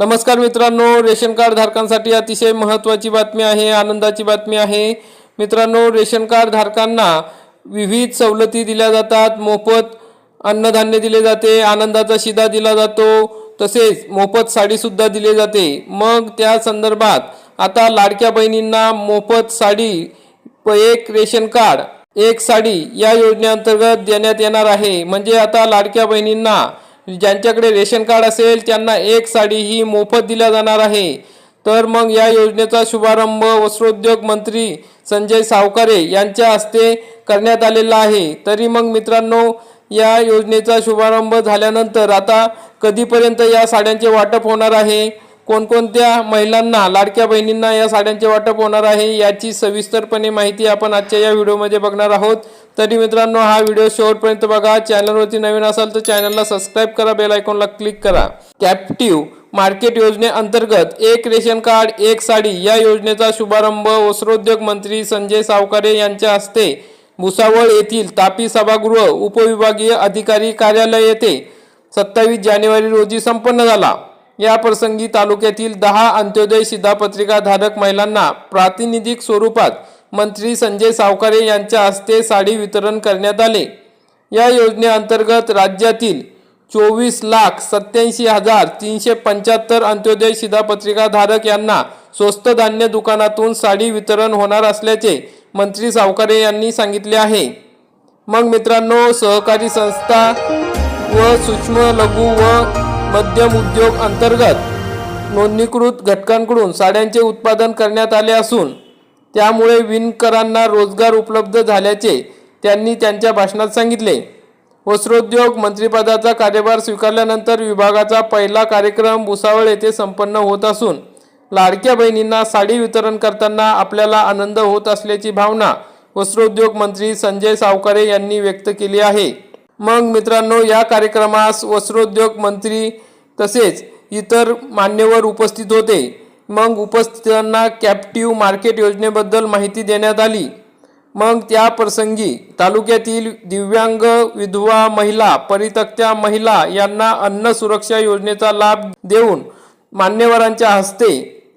नमस्कार मित्रांनो ration card धारकांसाठी अतिशय महत्त्वाची बातमी आहे आनंदाची बातमी आहे. मित्रांनो रेशन कार्ड धारकांना विविध सवलती दिल्या जातात. मोफत अन्नधान्य दिले जाते आनंदाचा शिदा दिला जातो तसेच मोफत साडीसुद्धा दिली जाते. मग त्या संदर्भात आता लाडक्या बहिणींना मोफत साडी एक रेशन कार्ड एक साडी या योजनेअंतर्गत देण्यात येणार आहे. म्हणजे आता लाडक्या बहिणींना ज्यांच्याकडे रेशन कार्ड असेल त्यांना एक साडी ही मोफत दिल्या जाणार आहे. तर मग या योजनेचा शुभारंभ वस्त्रोद्योग मंत्री संजय सावकारे यांच्या हस्ते करण्यात आलेला आहे. तरी मग मित्रांनो या योजनेचा शुभारंभ झाल्यानंतर आता कधीपर्यंत या साड्यांचे वाटप होणार आहे? कोणकोणत्या महिलांना लाडक्या बहिणींना या साड्यांचे वाटप होणार आहे याची सविस्तरपणे माहिती आपण आजच्या या व्हिडिओमध्ये बघणार आहोत. तरी मित्रांनो हा व्हिडिओ शेवटपर्यंत बघा. चॅनलवरती नवीन असाल तर चॅनलला सबस्क्राईब करा बेल आयकॉनला क्लिक करा. कॅप्टिव्ह मार्केट योजनेअंतर्गत एक रेशन कार्ड एक साडी या योजनेचा शुभारंभ वस्त्रोद्योग मंत्री संजय सावकारे यांच्या हस्ते भुसावळ येथील तापी सभागृह उपविभागीय अधिकारी कार्यालय येथे सत्तावीस जानेवारी रोजी संपन्न झाला. या प्रसंगी तालुक्यातील दहा अंत्योदय शिधापत्रिका धारक महिलांना प्रातिनिधिक स्वरूपात मंत्री संजय सावकारे यांच्या हस्ते साडी वितरण करण्यात आले. या योजनेअंतर्गत राज्यातील चोवीस लाख सत्याऐंशी हजार तीनशे पंच्याहत्तर अंत्योदय शिधापत्रिका धारक यांना स्वस्त धान्य दुकानातून साडी वितरण होणार असल्याचे मंत्री सावकारे यांनी सांगितले आहे. मग मित्रांनो सहकारी संस्था व सूक्ष्म लघु व मध्यम उद्योग अंतर्गत नोंदणीकृत घटकांकडून साड्यांचे उत्पादन करण्यात आले असून त्यामुळे विणकरांना रोजगार उपलब्ध झाल्याचे त्यांनी त्यांच्या भाषणात सांगितले. वस्त्रोद्योग मंत्रिपदाचा कार्यभार स्वीकारल्यानंतर विभागाचा पहिला कार्यक्रम भुसावळ येथे संपन्न होत असून लाडक्या बहिणींना साडी वितरण करताना आपल्याला आनंद होत असल्याची भावना वस्त्रोद्योग मंत्री संजय सावकारे यांनी व्यक्त केली आहे. मग मित्रांनो या कार्यक्रमास वस्त्रोद्योग मंत्री तसेच इतर मान्यवर उपस्थित होते. मग उपस्थितांना कॅप्टिव्ह मार्केट योजनेबद्दल माहिती देण्यात आली. मग त्या प्रसंगी तालुक्यातील दिव्यांग विधवा महिला परितक्त्या महिला यांना अन्न सुरक्षा योजनेचा लाभ देऊन मान्यवरांच्या हस्ते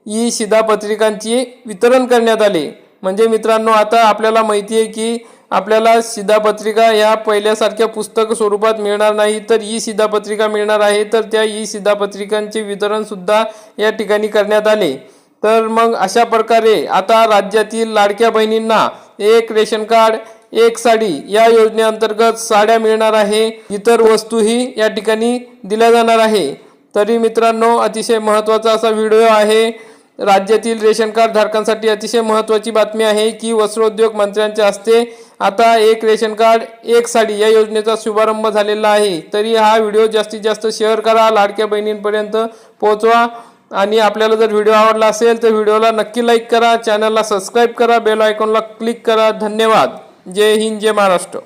ई शिधापत्रिकांची वितरण करण्यात आले. म्हणजे मित्रांनो आता आपल्याला माहिती आहे की आपल्याला सिद्धापत्रिका या पहिल्यासारख्या पुस्तक स्वरूपात मिळणार नाही तर ई सिधापत्रिका मिळणार आहे तर त्या ई सिधापत्रिकांचे वितरणसुद्धा या ठिकाणी करण्यात आले. तर मग अशा प्रकारे आता राज्यातील लाडक्या बहिणींना एक रेशन कार्ड एक साडी या योजनेअंतर्गत साड्या मिळणार आहे. इतर वस्तूही या ठिकाणी दिल्या जाणार आहे. तरी मित्रांनो अतिशय महत्त्वाचा असा व्हिडिओ आहे. राज्यातील रेशन कार्ड धारकांसाठी अतिशय महत्त्वाची बातमी आहे की वस्त्रोद्योग मंत्र्यांच्या हस्ते आता एक रेशन कार्ड एक साडी या योजनेचा शुभारंभ झालेला आहे. तरी हा व्हिडिओ जास्तीत जास्त शेअर करा लाडक्या बहिणींपर्यंत पोहोचवा. आणि आपल्याला जर व्हिडिओ आवडला असेल तर व्हिडिओला नक्की लाईक करा चॅनलला सबस्क्राईब करा बेल आयकॉनला क्लिक करा. धन्यवाद. जय हिंद जय महाराष्ट्र.